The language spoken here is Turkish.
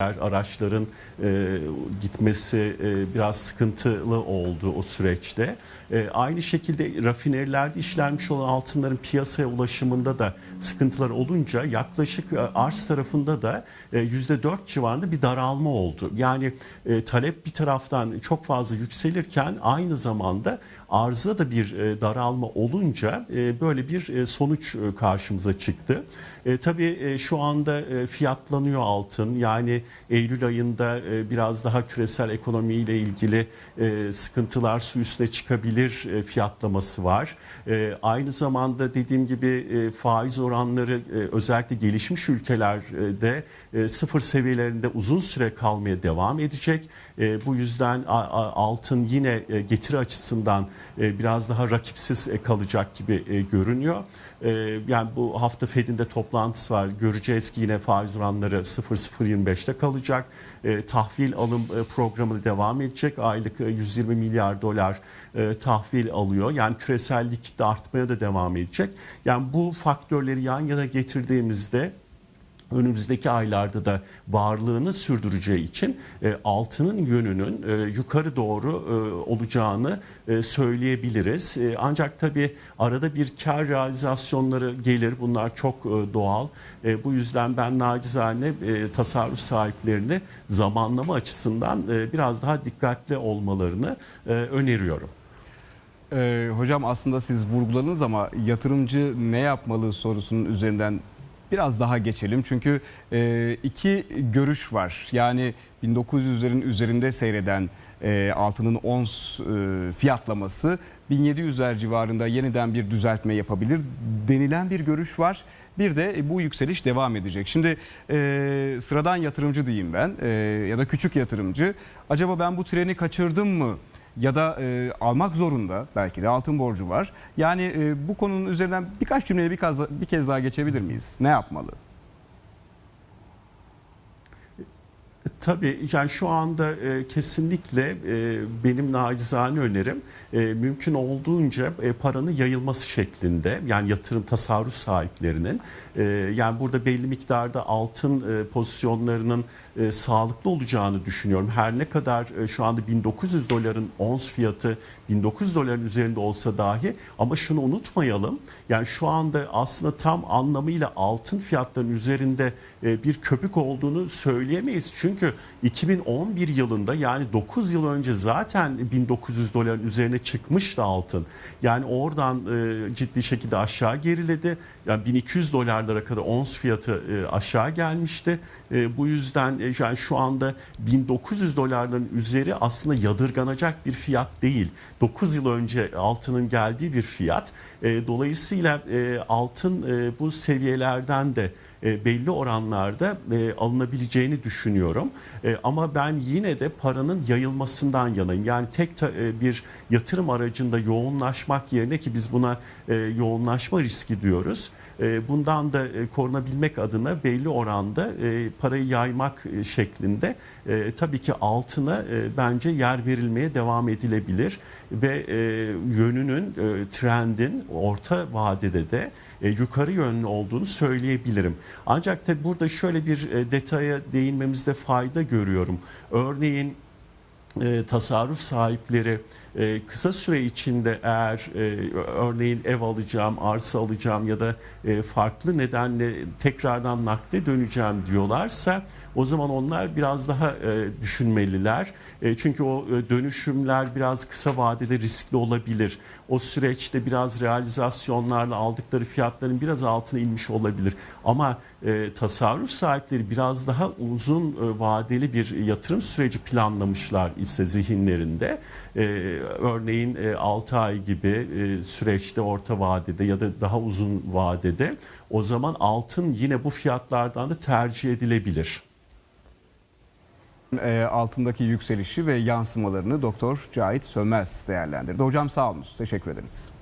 araçların e, gitmesi e, biraz sıkıntılı oldu o süreçte. E, aynı şekilde rafinerilerde işlenmiş olan altınların piyasaya ulaşımında da sıkıntılar olunca yaklaşık e, arz tarafında da e, %4 civarında bir daralma oldu. Yani e, talep bir taraftan çok fazla yükselirken aynı zamanda arzda da bir e, daralma olunca e, böyle bir e, sonuç e, karşımıza çıktı. E, tabii e, şu anda e, fiyatlanıyor altın. Yani Eylül ayında e, biraz daha küresel ekonomiyle ilgili e, sıkıntılar su üstüne çıkabilir e, fiyatlaması var. E, aynı zamanda dediğim gibi e, faiz oranları e, özellikle gelişmiş ülkelerde e, sıfır seviyelerinde uzun süre kalmaya devam edecek. E, bu yüzden a- a- altın yine e, getiri açısından e, biraz daha rakipsiz e, kalacak gibi e, görünüyor. E, yani bu hafta Fed'in de toplantısı var. Göreceğiz ki yine faiz oranları 0.025'te kalacak. E, tahvil alım e, programı devam edecek. Aylık e, 120 milyar dolar e, tahvil alıyor. Yani küresel likit artmaya da devam edecek. Yani bu faktörleri yan yana getirdiğimizde önümüzdeki aylarda da varlığını sürdüreceği için e, altının yönünün e, yukarı doğru e, olacağını e, söyleyebiliriz. E, ancak tabii arada bir kar realizasyonları gelir. Bunlar çok e, doğal. E, bu yüzden ben nacizane e, tasarruf sahiplerini zamanlama açısından e, biraz daha dikkatli olmalarını e, öneriyorum. Ee, hocam aslında siz vurguladınız ama yatırımcı ne yapmalı sorusunun üzerinden biraz daha geçelim. Çünkü e, iki görüş var. Yani 1900'lerin üzerinde seyreden e, altının ons e, fiyatlaması 1700'ler civarında yeniden bir düzeltme yapabilir denilen bir görüş var. Bir de bu yükseliş devam edecek. Şimdi e, sıradan yatırımcı diyeyim ben e, ya da küçük yatırımcı. Acaba ben bu treni kaçırdım mı? Ya da e, almak zorunda belki de altın borcu var. Yani e, bu konunun üzerinden birkaç cümleyle bir bir kez daha geçebilir miyiz? Ne yapmalı? Tabii yani şu anda e, kesinlikle e, benim nacizane önerim e, mümkün olduğunca e, paranın yayılması şeklinde yani yatırım tasarruf sahiplerinin e, yani burada belli miktarda altın e, pozisyonlarının e, sağlıklı olacağını düşünüyorum. Her ne kadar e, şu anda 1900 doların ons fiyatı 1900 doların üzerinde olsa dahi ama şunu unutmayalım. Yani şu anda aslında tam anlamıyla altın fiyatlarının üzerinde e, bir köpük olduğunu söyleyemeyiz. Çünkü 2011 yılında yani 9 yıl önce zaten 1900 doların üzerine çıkmıştı altın. Yani oradan e, ciddi şekilde aşağı geriledi. Yani 1200 dolarlara kadar ons fiyatı e, aşağı gelmişti. E, bu yüzden e, yani şu anda 1900 dolarların üzeri aslında yadırganacak bir fiyat değil. 9 yıl önce altının geldiği bir fiyat. E, dolayısıyla e, altın e, bu seviyelerden de e, belli oranlarda e, alınabileceğini düşünüyorum. E, ama ben yine de paranın yayılmasından yanayım. Yani tek ta- e, bir yatırım aracında yoğunlaşmak yerine ki biz buna e, yoğunlaşma riski diyoruz. E, bundan da e, korunabilmek adına belli oranda e, parayı yaymak şeklinde tabii ki altına bence yer verilmeye devam edilebilir ve yönünün trendin orta vadede de yukarı yönlü olduğunu söyleyebilirim. Ancak tabii burada şöyle bir detaya değinmemizde fayda görüyorum. Örneğin e, tasarruf sahipleri e, kısa süre içinde eğer e, örneğin ev alacağım, arsa alacağım ya da e, farklı nedenle tekrardan nakde döneceğim diyorlarsa o zaman onlar biraz daha e, düşünmeliler. E, çünkü o e, dönüşümler biraz kısa vadede riskli olabilir. O süreçte biraz realizasyonlarla aldıkları fiyatların biraz altına inmiş olabilir. Ama e, tasarruf sahipleri biraz daha uzun e, vadeli bir yatırım süreci planlamışlar ise zihinlerinde e, örneğin e, 6 ay gibi e, süreçte orta vadede ya da daha uzun vadede o zaman altın yine bu fiyatlardan da tercih edilebilir. E, altındaki yükselişi ve yansımalarını Doktor Cahit Sönmez değerlendirdi. Hocam sağ olunuz. Teşekkür ederiz.